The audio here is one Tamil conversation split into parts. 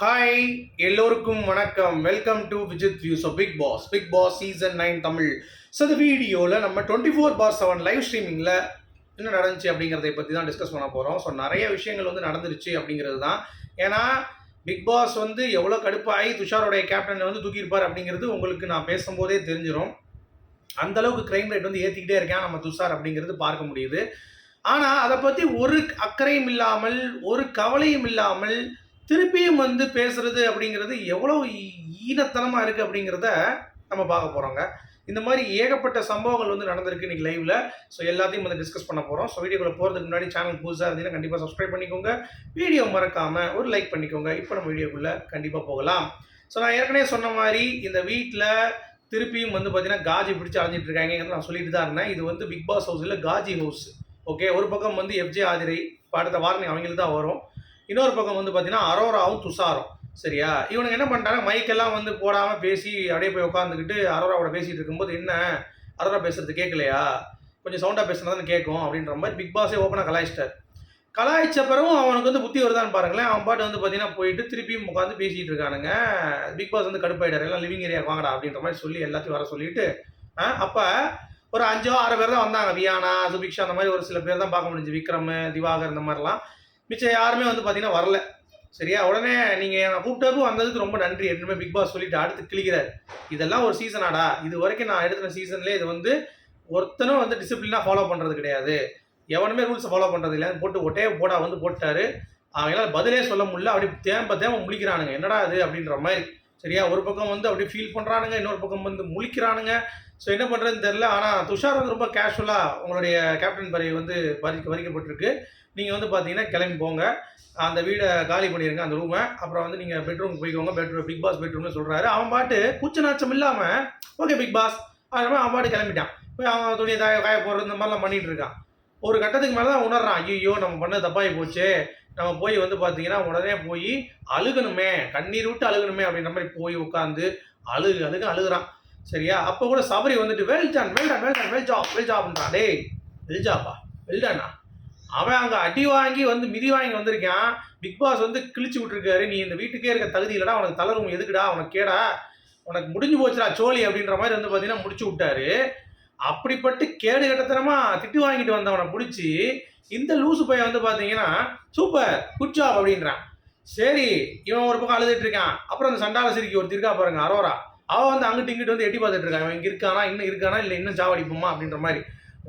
ஹாய் எல்லோருக்கும் வணக்கம். Welcome to Vijith view so big boss big boss season nine Tamil. So இந்த வீடியோவில் நம்ம twenty four by seven live ஸ்ட்ரீமிங்கில் என்ன நடந்துச்சு அப்படிங்கிறதை பற்றி தான் டிஸ்கஸ் பண்ண போகிறோம் ஸோ நிறைய விஷயங்கள் வந்து நடந்துருச்சு அப்படிங்கிறது தான். ஏன்னா பிக் பாஸ் வந்து எவ்வளோ கடுப்பாகி துஷாரோடைய கேப்டன் வந்து தூக்கியிருப்பார் அப்படிங்கிறது உங்களுக்கு நான் பேசும்போதே தெரிஞ்சிடும் அந்தளவுக்கு க்ரைம் ரேட் வந்து ஏற்றிக்கிட்டே இருக்கேன் நம்ம துஷார் அப்படிங்கிறது பார்க்க முடியுது. ஆனால் அதை பற்றி ஒரு அக்கறையும் இல்லாமல் ஒரு கவலையும் இல்லாமல் திருப்பியும் வந்து பேசுறது அப்படிங்கிறது எவ்வளோ ஈ- ஈனத்தனமா இருக்கு அப்படிங்கிறத நம்ம பார்க்க போறோங்க. இந்த மாதிரி ஏகப்பட்ட சம்பவங்கள் வந்து நடந்திருக்கு இன்னைக்கு லைவ்ல ஸோ எல்லாத்தையும் வந்து டிஸ்கஸ் பண்ண போறோம். ஸோ வீடியோக்குள்ள போறதுக்கு முன்னாடி சேனல் புதுசாக இருந்தீங்கன்னா கண்டிப்பாக சப்ஸ்கிரைப் பண்ணிக்கோங்க. வீடியோ மறக்காம ஒரு லைக் பண்ணிக்கோங்க. இப்போ நம்ம வீடியோக்குள்ள கண்டிப்பாக போகலாம். ஸோ நான் ஏற்கனவே சொன்ன மாதிரி இந்த வீட்டில் திருப்பியும் வந்து பார்த்தீங்கன்னா காஜி பிடிச்சி அலைஞ்சிட்டு இருக்காங்க. நான் சொல்லிட்டு தான் இருந்தேன். இது வந்து பிக் பாஸ் ஹவுஸ் இல்லை காஜி ஹவுஸ் ஓகே ஒரு பக்கம் வந்து எஃப்ஜே ஆதிரை அடுத்த வாரணி அவங்களுக்கு தான் வரும். இன்னொரு பக்கம் வந்து பார்த்தீங்கன்னா அரோராவும் துஷாரும். சரியா? இவனுங்க என்ன பண்ணிட்டாங்க? மைக்கெல்லாம் வந்து போடாமல் பேசி அப்படியே போய் உட்காந்துக்கிட்டு அரோராவோட பேசிகிட்டு இருக்கும்போது என்ன? அரோரா பேசுறது கேட்கலையா? கொஞ்சம் சவுண்டாக பேசுனா தான் கேட்கும் அப்படின்ற மாதிரி பிக் பாஸே ஓப்பனாக கலாய்ச்சிட்டார். கலாய்ச்ச பிறகும் அவனுக்கு வந்து புத்தி வருதான்னு பாருங்களேன். அவன் பாட்டு வந்து பார்த்தீங்கன்னா போயிட்டு திருப்பியும் உட்காந்து பேசிகிட்டு இருக்கானுங்க. பிக் பாஸ் வந்து கடுப்பாயிட்டார். எல்லாம் லிவிங் ஏரியா வாங்கடா அப்படின்ற மாதிரி சொல்லி எல்லாத்தையும் வர சொல்லிட்டு அப்போ ஒரு அஞ்சோ ஆறு பேர் தான் வந்தாங்க. வியானா சுபிக்ஷா அந்த மாதிரி ஒரு சில பேர் தான் பார்க்க முடிஞ்சு. விக்ரம் திவாகர் இந்த மாதிரிலாம். மிச்சம் யாருமே வந்து பார்த்தீங்கன்னா வரல. சரியா? உடனே நீங்கள் நான் கூப்பிட்டதும் வந்ததுக்கு ரொம்ப நன்றி. என்னமே பிக் பாஸ் சொல்லிட்டு அடுத்து கிளிக்கிறார் இதெல்லாம் ஒரு சீசனாடா இது வரைக்கும் நான் எடுத்துன சீசன்லேயே இது வந்து ஒருத்தனும் வந்து டிசிப்ளினாக ஃபாலோ பண்ணுறது கிடையாது. எவனுமே ரூல்ஸை ஃபாலோ பண்ணுறது இல்லை போட்டு ஒட்டே போடா வந்து போட்டாரு. அவங்களால பதிலே சொல்ல முடியல. அப்படி தேம்ப தேம்ப முழிக்கிறானுங்க. என்னடா இது? அப்படின்ற மாதிரி. சரியா? ஒரு பக்கம் வந்து அப்படி ஃபீல் பண்ணுறானுங்க இன்னொரு பக்கம் வந்து முழிக்கிறானுங்க. ஸோ என்ன பண்ணுறதுன்னு தெரில ஆனால் துஷார் வந்து ரொம்ப கேஷுவலாக உங்களுடைய கேப்டன் பறவை வந்து பறி வரிக்கப்பட்டிருக்கு நீங்கள் வந்து பார்த்தீங்கன்னா கிளம்பி போங்க. அந்த வீடை காலி பண்ணிடுங்க அந்த ரூமை அப்புறம் வந்து நீங்கள் பெட்ரூம் போய்க்கோங்க. பெட்ரூம் பிக் பாஸ் பெட்ரூம்னு சொல்கிறாரு அவன் பாட்டு கூச்ச நாச்சம் இல்லாமல் ஓகே பிக் பாஸ் அது அவன் பாட்டு கிளம்பிட்டான். போய் அவன் துணியை தாய காய போடுறது இந்த மாதிரிலாம் பண்ணிட்டு இருக்கான். ஒரு கட்டத்துக்கு மேலே தான் உணர்றான். ஐயோ நம்ம பண்ண தப்பாகி போச்சு. நம்ம போய் வந்து பார்த்தீங்கன்னா உடனே போய் அழுகணுமே. கண்ணீர் விட்டு அழுகணுமே அப்படின்ற மாதிரி போய் உட்காந்து அழுகு அழுகு அழுகுறான். சரியா? அப்போ கூட சபரி வந்துட்டு well done well done well done வெல்ஜா well job டேய் வெல் ஜாப்பா அவன் அங்கே அடி வாங்கி வந்து மிதி வாங்கி வந்திருக்கான். பிக் பாஸ் வந்து கிழிச்சு விட்டுருக்காரு. நீ இந்த வீட்டுக்கே இருக்க தகுதி இல்லைடா உனக்கு தளரும் எதுக்குடா உனக்கு கேடா உனக்கு முடிஞ்சு போச்சுடா சோழி அப்படின்ற மாதிரி வந்து பார்த்தீங்கன்னா முடிச்சு விட்டாரு. அப்படிப்பட்டு கேடு கட்டத்தனமா திட்டு வாங்கிட்டு வந்தவனை பிடிச்சி இந்த லூசு பையன் வந்து பார்த்தீங்கன்னா சூப்பர் குட் ஜாப் அப்படின்றான். சரி இவன் ஒரு பக்கம் அழுதுட்டு இருக்கான். அப்புறம் அந்த சண்டால சிரிக்கி ஒருத்தர் இருக்கா பாருங்க அரோரா. அவன் வந்து அங்கிட்டு இங்கிட்டு வந்து எட்டி பார்த்துட்டு இருக்கான். இவன் இருக்கானா இன்னும் இருக்கானா இல்லை இன்னும் சாவடிப்போமா அப்படின்ற மாதிரி.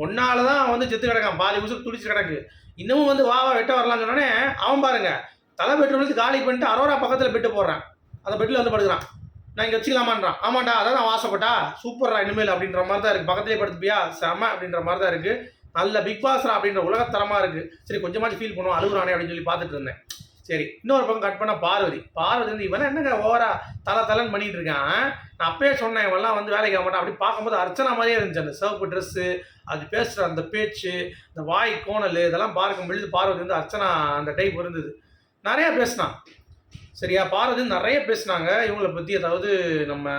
ஒன்னால தான் அவன் வந்து செத்து கிடக்கான். பாதி உசுக்கு துடிச்சு கிடக்கு. இன்னமும் வந்து வா வா வெட்ட வரலான்னு சொன்னோடனே அவன் பாருங்க தலை பெட்ரூம்லேருந்து காலி பண்ணிட்டு அரோரா பக்கத்தில் பெட்டு போடுறான். அந்த பெட்டில் வந்து படுக்கிறான். நான் இங்கே வச்சுக்கலாமான்றான். ஆமாண்டா அதான் நான் வாசப்பட்டா சூப்பர்ரா இனிமேல் அப்படின்ற மாதிரி தான் இருக்குது பக்கத்துலேயே படுத்துப்பியா? செம அப்படின்ற மாதிரி தான் இருக்குது நல்ல பிக் பாஸ்ரா அப்படின்ற உலகத்தரமாக இருக்குது சரி கொஞ்சமாச்சும் ஃபீல் பண்ணுவோம். அழுகுறானே அப்படின்னு சொல்லி பார்த்துட்டு இருந்தேன். சரி இன்னொரு பக்கம் கட் பண்ண பார்வதி. பார்வதி வந்து இவன் என்னங்க ஓவரா தலை தலைன்னு பண்ணிட்டு இருக்கான்? நான் அப்பயே சொன்னேன் இவன்லாம் வந்து வேலைக்கு ஆக மாட்டான். அப்படி பார்க்கும்போது அர்ச்சனா மாதிரியே இருந்துச்சு. அந்த சிவப்பு ட்ரெஸ்ஸு அது பேசுகிற அந்த பேச்சு அந்த வாய் கோணல் இதெல்லாம் பார்க்கும் பொழுது பார்வதி வந்து அர்ச்சனா அந்த டைப் இருந்தது. நிறைய பேசினான். சரியா பார்வதி நிறைய பேசினாங்க. இவங்களை பற்றி அதாவது நம்ம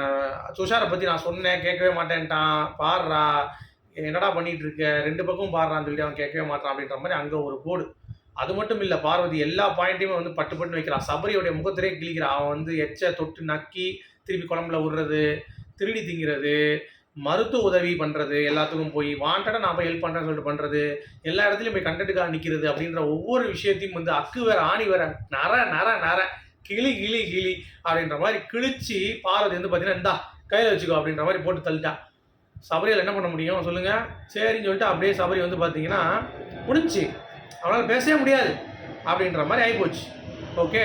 துஷாரை பற்றி நான் சொன்னேன் கேட்கவே மாட்டேன்ட்டான். பாடுறா என்னடா பண்ணிட்டு இருக்க? ரெண்டு பக்கமும் பாடுறான்னு சொல்லிட்டு அவன் கேட்கவே மாட்டான் அப்படின்ற மாதிரி அங்கே ஒரு போடு அது மட்டும் இல்லை பார்வதி எல்லா பாயிண்ட்டையுமே வந்து பட்டு பட்டு வைக்கிறான் சபரியோடைய முகத்திலே கிழிக்கிறான் அவன் வந்து எச்ச தொட்டு நக்கி திருப்பி குழம்புல விடுறது திருடி திங்கிறது மருத்துவ உதவி பண்ணுறது எல்லாத்துக்கும் போய் வாண்டடாக நான் போய் ஹெல்ப் பண்ணுறேன்னு சொல்லிட்டு பண்ணுறது எல்லா இடத்துலையும் போய் கண்டென்ட்டுக்காக நிற்கிறது அப்படின்ற ஒவ்வொரு விஷயத்தையும் வந்து அக்கு வேற ஆணி வேற நர நர நர கிளி கிளி கிளி அப்படின்ற மாதிரி கிழிச்சு பார்வதி வந்து பார்த்தீங்கன்னா இந்தா கையில் வச்சுக்கோ அப்படின்ற மாதிரி போட்டு தள்ளிட்டா. சபரியால் என்ன பண்ண முடியும்? சொல்லுங்கள் சரின்னு சொல்லிட்டு அப்படியே சபரி வந்து பார்த்தீங்கன்னா முடிஞ்சுச்சு. அவனால் பேசவே முடியாது அப்படின்ற மாதிரி ஆகிப்போச்சு. ஓகே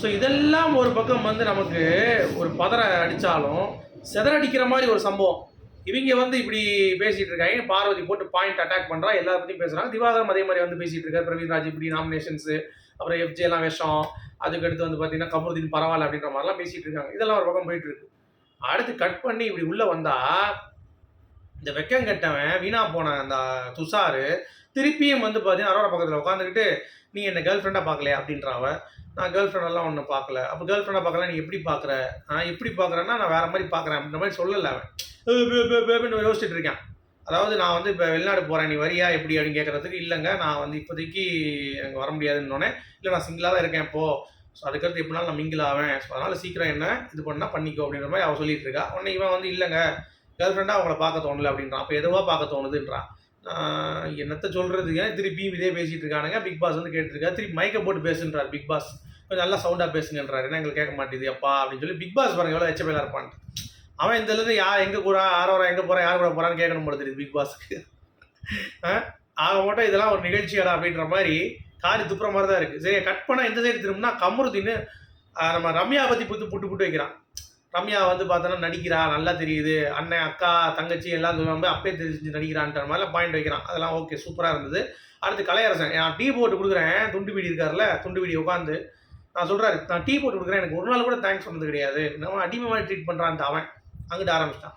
ஸோ இதெல்லாம் ஒரு பக்கம் வந்து நமக்கு ஒரு பதற அடித்தாலும் செதறடிக்கிற மாதிரி ஒரு சம்பவம். இவங்க வந்து இப்படி பேசிகிட்டு இருக்காங்க. பார்வதி போட்டு பாயிண்ட் அட்டாக் பண்ணுறா எல்லா பற்றியும் பேசுகிறாங்க திவாகரம் அதே மாதிரி வந்து பேசிகிட்டு இருக்காரு. பிரவீன்ராஜ் இப்படி நாமினேஷன்ஸு அப்புறம் எஃப்ஜேலாம் எல்லாம் விஷம். அதுக்கடுத்து வந்து பார்த்தீங்கன்னா கமருதீன் பரவாயில்ல அப்படின்ற மாதிரிலாம் பேசிகிட்டு இருக்காங்க. இதெல்லாம் ஒரு பக்கம் போயிட்டு இருக்கு. அடுத்து கட் பண்ணி இப்படி உள்ளே வந்தால் இந்த வெக்கம் கெட்டவன் வீணா போன அந்த துஷாரு திருப்பியும் வந்து பார்த்தீங்கன்னா அரோரா பக்கத்தில் உட்காந்துக்கிட்டு நீ என்னை கேர்ள் ஃப்ரெண்டாக பார்க்கலையா அப்படின்றான் அவன் நான் கேர்ள் ஃப்ரெண்டெல்லாம் ஒன்றும் பார்க்கல அப்போ கேர்ள் ஃப்ரெண்டாக பார்க்கல நீ எப்படி பார்க்குற நான் எப்படி பார்க்குறேன்னா நான் வேற மாதிரி பார்க்குறேன் அப்படின்ற மாதிரி சொல்லலை அவன். ஏய், யோசிச்சுட்டு இருக்கேன். அதாவது நான் வந்து இப்போ வெளிநாடு போகிறேன் நீ வரியா எப்படி? அப்படின்னு கேட்குறதுக்கு இல்லைங்க நான் வந்து இப்போதைக்கு எனக்கு வர முடியாதுன்னு இல்லை நான் சிங்கிளாக தான் இருக்கேன் இப்போது ஸோ அதுக்கடுத்து எப்படினாலும் நான் மிங்கிள் ஆவேன். ஸோ அதனால் சீக்கிரம் என்ன இது பண்ணால் பண்ணிக்கோ. அப்படின்ற மாதிரி அவள் சொல்லிட்டு இருக்கா. உடனே இவன் வந்து இல்லைங்க கேர்ள் ஃப்ரெண்டாக அவங்கள பார்க்க தோணல அப்படின்றான் அப்போ எதுவாக பார்க்க தோணுதுன்றான் ஆஹ் என்னத்த சொல்கிறதுங்க திருப்பியும் இதே பேசிகிட்டு இருக்கானுங்க. பிக் பாஸ் வந்து கேட்டுருக்கா திருப்பி மைக்கை போட்டு பேசுன்றார் பிக் பாஸ் கொஞ்சம் நல்லா சவுண்டாக பேசுங்கன்றார். என்ன எங்களுக்கு கேட்க மாட்டேது அப்பா அப்படின்னு சொல்லி பிக் பாஸ் பாருங்க எவ்வளோ எச்சபேலாக இருப்பான் அவன் இந்த இருந்து யார் எங்கே கூட யார் எங்கே போகிறான் யார் கூட போகிறான்னு கேட்கணும் போல தெரியுது பிக் பாஸ்க்கு ஆக மட்டும் இதெல்லாம் ஒரு நிகழ்ச்சியாடா அப்படின்ற மாதிரி காரி துப்புற மாதிரி தான் இருக்குது சரி கட் பண்ணால் எந்த சைடு திரும்பினா கமருதின்னு ஆஹ் நம்ம ரம்யா பற்றி புத்து புட்டு புட்டு வைக்கிறான். ரம்யா வந்து பார்த்தோன்னா நடிக்கிறா நல்லா தெரியுது. அண்ணன் அக்கா தங்கச்சி எல்லாம் சொல்லுவாங்க அப்பயே தெரிஞ்சு நடிக்கிறான்ற மாதிரிலாம் பாயிண்ட் வைக்கிறான். அதெல்லாம் ஓகே சூப்பராக இருந்தது. அடுத்து கலையரசன். நான் டீ போட்டு கொடுக்குறேன். துண்டு வீடி இருக்கார்ல துண்டு வீடி உட்காந்து நான் சொல்கிறாரு நான் டீ போட்டு கொடுக்குறேன். எனக்கு ஒரு நாள் கூட தேங்க்ஸ் சொன்னது கிடையாது. நம்ம அடிமை மாதிரி ட்ரீட் பண்ணுறான்ட்டு அவன். அங்கிட்ட ஆரம்பிச்சிட்டான்.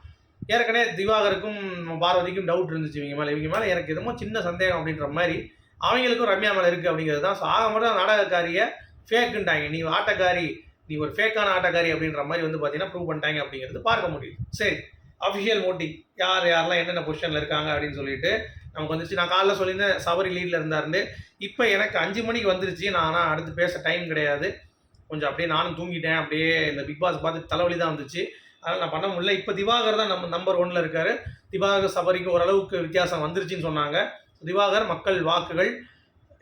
ஏற்கனவே திவாகருக்கும் பார்வதிக்கும் டவுட் இருந்துச்சு இவங்க மேலே. இவங்க மேலே எனக்கு எதுவும் சின்ன சந்தேகம் அப்படின்ற மாதிரி அவங்களுக்கும் ரம்யா மேலே இருக்குது அப்படிங்கிறது தான். ஸோ ஆக மட்டும் நாடகக்காரியை ஃபேக்குன்ட்டாங்க நீ ஆட்டக்காரி நீ ஒரு ஃபேக்கான ஆட்டக்காரி அப்படின்ற மாதிரி வந்து பார்த்தீங்கன்னா ப்ரூவ் பண்ணிட்டாங்க அப்படிங்கிறது பார்க்க முடியுது. சரி அஃபிஷியல் மோட்டிவ் யார் யாரெல்லாம் என்னென்ன பொசிஷனில் இருக்காங்க அப்படின்னு சொல்லிட்டு நமக்கு வந்துச்சு. நான் காலைல சொல்லியிருந்தேன் சபரி லீடில் இருந்தாருன்னு. இப்போ எனக்கு அஞ்சு மணிக்கு வந்துருச்சு. நான் ஆனால் அடுத்து பேச டைம் கிடையாது. கொஞ்சம் அப்படியே நானும் தூங்கிட்டேன். அப்படியே இந்த பிக் பாஸ் பார்த்து தலைவலி தான் வந்துச்சு. அதனால் நான் பண்ண முடியல. இப்போ திவாகர் தான் நம்ம நம்பர் ஒன்ல இருக்காரு. திவாகர் சபரிக்கு ஓரளவுக்கு வித்தியாசம் வந்துருச்சுன்னு சொன்னாங்க. திவாகர் மக்கள் வாக்குகள்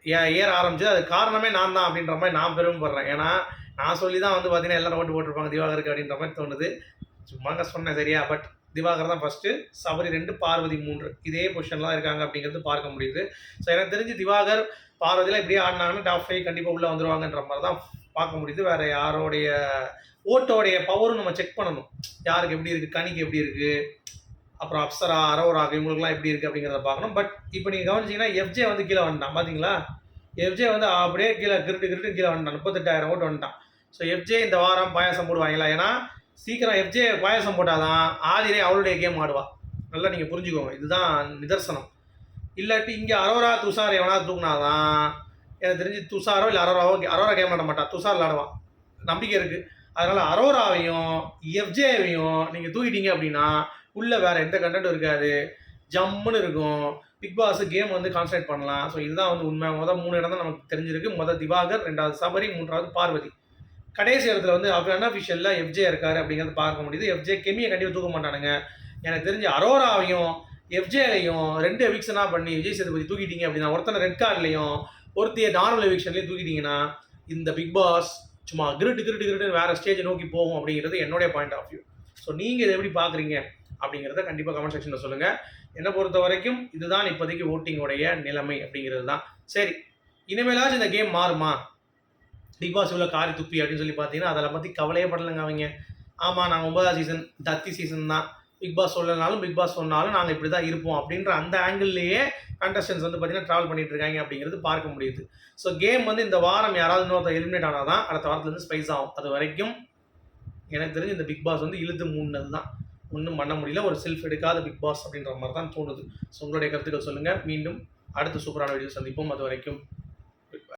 ஏ- ஏற ஆரம்பிச்சு அது காரணமே நான் தான் அப்படின்ற மாதிரி நான் பெருமைப்படுறேன். ஏன்னா நான் சொல்லி தான் வந்து பார்த்தீங்கன்னா எல்லாரும் ஓட்டு போட்டிருப்பாங்க திவாகருக்கு அப்படின்ற மாதிரி தோணுது. சும்மாங்க சொன்னேன் சரியா? பட் திவாகர் தான் ஃபஸ்ட்டு சபரி ரெண்டு பார்வதி மூன்று. இதே பொசிஷன்லாம் இருக்காங்க அப்படிங்கிறது பார்க்க முடியுது. ஸோ எனக்கு தெரிஞ்சு திவாகர் பார்வதியில் இப்படியே ஆடினாங்கன்னா டாப் ஃபைவ் கண்டிப்பாக உள்ளே வந்துருவாங்கன்ற மாதிரி தான் பார்க்க முடியுது. வேறு யாரோடைய ஓட்டோடைய பவரும் நம்ம செக் பண்ணணும். யாருக்கு எப்படி இருக்குது கனிக்கு எப்படி இருக்குது அப்புறம் அப்சரா அரோரா இவங்களுக்குலாம் எப்படி இருக்குது அப்படிங்கிறத பார்க்கணும். பட் இப்போ நீங்கள் கவனிச்சிங்கன்னா எஃப்ஜே வந்து கீழே வந்துட்டான் பார்த்தீங்களா எஃப்ஜே வந்து அப்படியே கீழே கிரிட்டு கிரிட்டு கீழே வந்துட்டான். முப்பத்தெட்டாயிரம் ஓட்டு வந்துட்டான். ஸோ எஃப்ஜே இந்த வாரம் பாயாசம் போடுவாங்களா? ஏன்னா சீக்கிரம் எஃப்ஜே பாயாசம் போட்டாதான் ஆதிரே அவளுடைய கேம் ஆடுவா. நல்லா நீங்கள் புரிஞ்சுக்கோங்க. இதுதான் நிதர்சனம். இல்லாட்டி இங்கே அரோரா துஷார் எவனா தூக்குனாதான் எனக்கு தெரிஞ்சு துஷாரோ இல்லை அரோராவோ அரோரா கேம் ஆட மாட்டான் துஷார் விளாடுவான் நம்பிக்கை இருக்குது அதனால் அரோராவையும் எஃப்ஜேவையும் நீங்கள் தூக்கிட்டீங்க அப்படின்னா உள்ளே வேறு எந்த கண்டென்ட்டும் இருக்காது. ஜம்முன்னு இருக்கும். பிக் பாஸ் கேம் வந்து கான்சன்ட்ரேட் பண்ணலாம். ஸோ இதுதான் வந்து உண்மை. மொதல் மூணு இடம் தான் நமக்கு தெரிஞ்சிருக்கு. மொதல் திவாகர் ரெண்டாவது சபரி மூன்றாவது பார்வதி. கடைசி இடத்துல வந்து அவர் அன்அஃபிஷியலில் எஃப்ஜே இருக்காரு அப்படிங்கிறத பார்க்க முடியுது. எஃப்ஜே கெமியை கண்டிப்பாக தூக்க மாட்டானுங்க. எனக்கு தெரிஞ்சு அரோராவையும் எஃப்ஜேலையும் ரெண்டு எவிக்ஷனாக பண்ணி விஜய் சேதுபதி தூக்கிட்டீங்க அப்படின்னா ஒருத்தனை ரெட் கார்ட்லையும் ஒருத்தைய நார்மல் எவிக்ஷன்லையும் தூக்கிட்டீங்கன்னா இந்த பிக் பாஸ் சும்மா கிருட்டு கிருட்டு கிருட்டு வேறு ஸ்டேஜை நோக்கி போகும் அப்படிங்கிறது என்னுடைய பாயிண்ட் ஆஃப் வியூ ஸோ நீங்கள் இதை எப்படி பார்க்குறீங்க அப்படிங்கிறத கண்டிப்பாக கமெண்ட் செக்ஷனில் சொல்லுங்கள் என்னை பொறுத்த வரைக்கும் இதுதான் இப்போதைக்கு ஓட்டிங்கோடைய நிலைமை அப்படிங்கிறது தான். சரி இனிமேலாச்சும் இந்த கேம் மாறுமா? பிக் பாஸ் இவ்வளோ காரி துப்பி அப்படின்னு சொல்லி பார்த்தீங்கன்னா அதில் பற்றி கவலையே படலைங்க அவங்க. ஆமாம் நாங்கள் ஒன்பதாம் சீசன் தத்தி சீசன் தான். பிக் பாஸ் சொல்லனாலும் பிக் பாஸ் சொன்னாலும் நாங்கள் இப்படி தான் இருப்போம் அப்படின்ற அந்த ஆங்கிள்லேயே கண்டஸ்டன்ஸ் வந்து பார்த்தீங்கன்னா ட்ராவல் பண்ணிட்டு இருக்காங்க அப்படிங்கிறது பார்க்க முடியுது. ஸோ கேம் வந்து இந்த வாரம் யாராவது இன்னொருத்தர் எலிமினேட் ஆனால் தான் அடுத்த வாரத்துலேருந்து ஸ்பைஸ் ஆகும். அது வரைக்கும் எனக்கு தெரிஞ்சு இந்த பிக் பாஸ் வந்து இழுத்து மூணுனது தான் ஒன்றும் பண்ண முடியல. ஒரு செல்ஃப் எடுக்காத பிக் பாஸ் அப்படின்ற மாதிரி தான் தோணுது. ஸோ உங்களுடைய கருத்துக்கள் சொல்லுங்கள் மீண்டும் அடுத்த சூப்பரான வீடியோ சந்திப்போம். அது வரைக்கும்